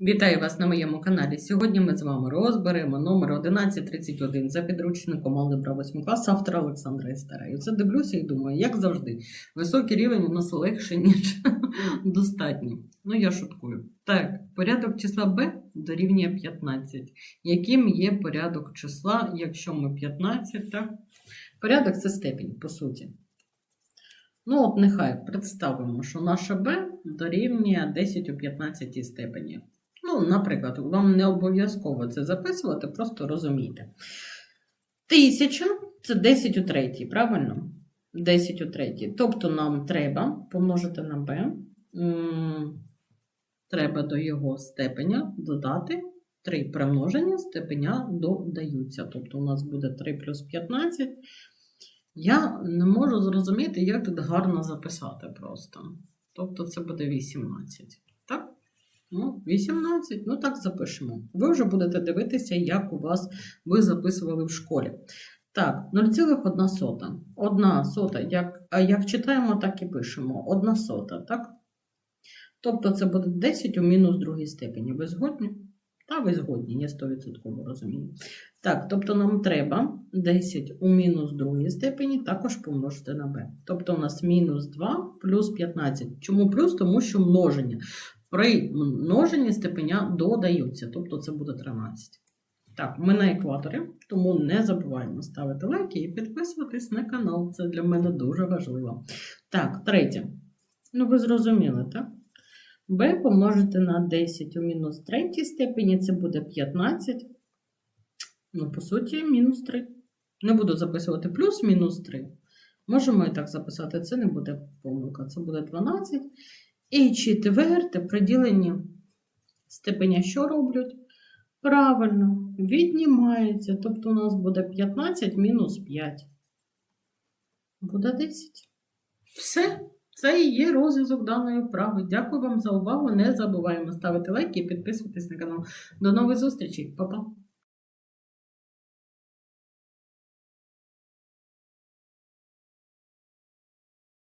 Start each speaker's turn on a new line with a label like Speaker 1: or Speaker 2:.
Speaker 1: Вітаю вас на моєму каналі. Сьогодні ми з вами розберемо номер 1131 за підручником Алгебра 8 клас автора Олександра Істера. Це дивлюся і думаю, як завжди, високий рівень у нас легше, ніж достатній. Ну, я шуткую. Так, порядок числа b дорівнює 15. Яким є порядок числа, якщо ми 15, так? Порядок це степінь, по суті. Ну, от нехай представимо, що наше b дорівнює 10 у 15 степені. Ну, наприклад, вам не обов'язково це записувати, просто розумійте. Тисяча це 10 у третій, правильно? 10 у третій. Тобто нам треба помножити на b, треба до його степеня додати 3 примноження, степеня додаються. Тобто у нас буде 3 плюс 15. Я не можу зрозуміти, як тут гарно записати просто. Тобто це буде 18. Так? Ну, 18, ну так запишемо. Ви вже будете дивитися, як у вас ви записували в школі. Так, 0,1 сота. Одна сота, як, як читаємо, так і пишемо. Одна сота, так? Тобто це буде 10 у мінус другій степені. Ви згодні? Та ви згодні, я 100% розумію. Так, тобто нам треба 10 у мінус другій степені також помножити на b. Тобто у нас мінус 2 плюс 15. Чому плюс? Тому що множення. При множенні степеня додаються, тобто це буде 13. Так, ми на екваторі, тому не забуваємо ставити лайки і підписуватись на канал. Це для мене дуже важливо. Так, третє. Ну, ви зрозуміли, так? B помножити на 10 у мінус третій степені, це буде 15. Ну, по суті, мінус 3. Не буду записувати плюс мінус 3. Можемо і так записати, це не буде помилка, це буде 12. І четверте при діленні степеня що роблять? Правильно, віднімається. Тобто у нас буде 15 мінус 5. Буде 10. Все. Це і є розв'язок даної вправи. Дякую вам за увагу. Не забуваємо ставити лайки і підписуватись на канал. До нових зустрічей. Па-па!